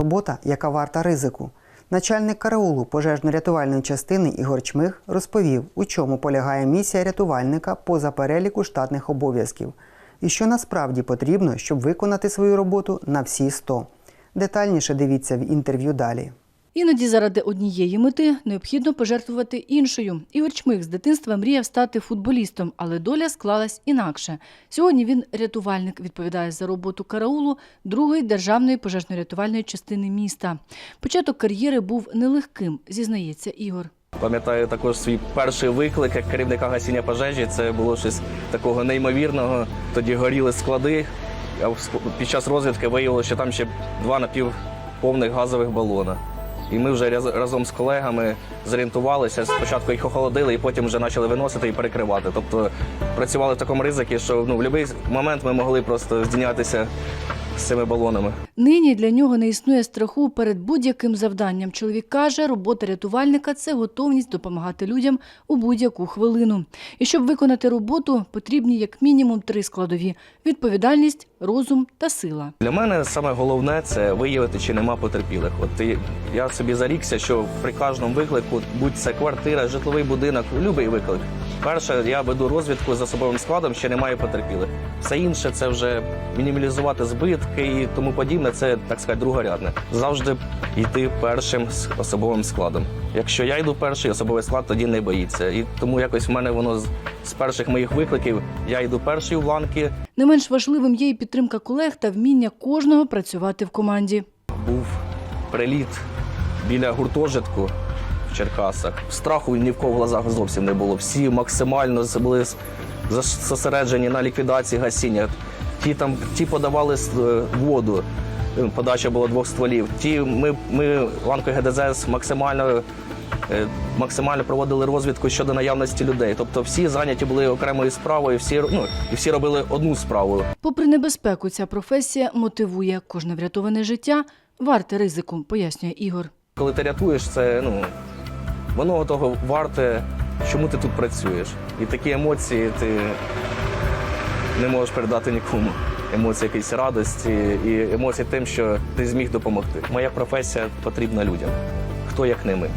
робота, яка варта ризику. Начальник караулу пожежно-рятувальної частини Ігор Чмих розповів, у чому полягає місія рятувальника поза переліку штатних обов'язків, і що насправді потрібно, щоб виконати свою роботу на всі 100. Детальніше дивіться в інтерв'ю далі. Іноді заради однієї мети необхідно пожертвувати іншою. Ігор Чмих з дитинства мріяв стати футболістом, але доля склалась інакше. Сьогодні він рятувальник, відповідає за роботу караулу другої державної пожежно-рятувальної частини міста. Початок кар'єри був нелегким, зізнається Ігор. Пам'ятаю також свій перший виклик як керівника гасіння пожежі. Це було щось такого неймовірного. Тоді горіли склади. А під час розвідки виявилося, що там ще два напівповних газових балона. І ми вже раз- разом з колегами зорієнтувалися. Спочатку їх охолодили, і потім вже почали виносити і перекривати. Тобто працювали в такому ризикі, що ну, в будь-який момент ми могли просто здійнятися з цими балонами. Нині для нього не існує страху перед будь-яким завданням. Чоловік каже, робота рятувальника це готовність допомагати людям у будь-яку хвилину. І щоб виконати роботу, потрібні як мінімум три складові: відповідальність, розум та сила. Для мене саме головне це виявити, чи нема потерпілих. От і я собі зарікся, що при кожному виклику, будь це квартира, житловий будинок, будь-який виклик. Перше, я веду розвідку за особовим складом, ще немає потерпілих. Все інше це вже мінімалізувати збитки і тому подібне. Це так сказати другорядне. Завжди йти першим з особовим складом. Якщо я йду перший, особовий склад тоді не боїться. І тому якось в мене воно з, з перших моїх викликів. Я йду перший у ланки, Не менш важливим є і підтримка колег та вміння кожного працювати в команді. був приліт біля гуртожитку в Черкасах. Страху ні в кого в глазах зовсім не було. Всі максимально були зосереджені на ліквідації гасіння. Ті там ті подавали е, воду. е, Подача була двох стволів. Ті ми, ми ланкою ГДЗС максимально. е, Максимально проводили розвідку щодо наявності людей. Тобто всі зайняті були окремою справою, всі ну і всі робили одну справу. Попри небезпеку, ця професія мотивує кожне врятоване життя варте ризику, пояснює Ігор. Коли ти рятуєш, це ну воно того варте, чому ти тут працюєш. І такі емоції ти не можеш передати нікому. Емоції якоїсь радості і емоції тим, що ти зміг допомогти. Моя професія потрібна людям. Хто як не ми.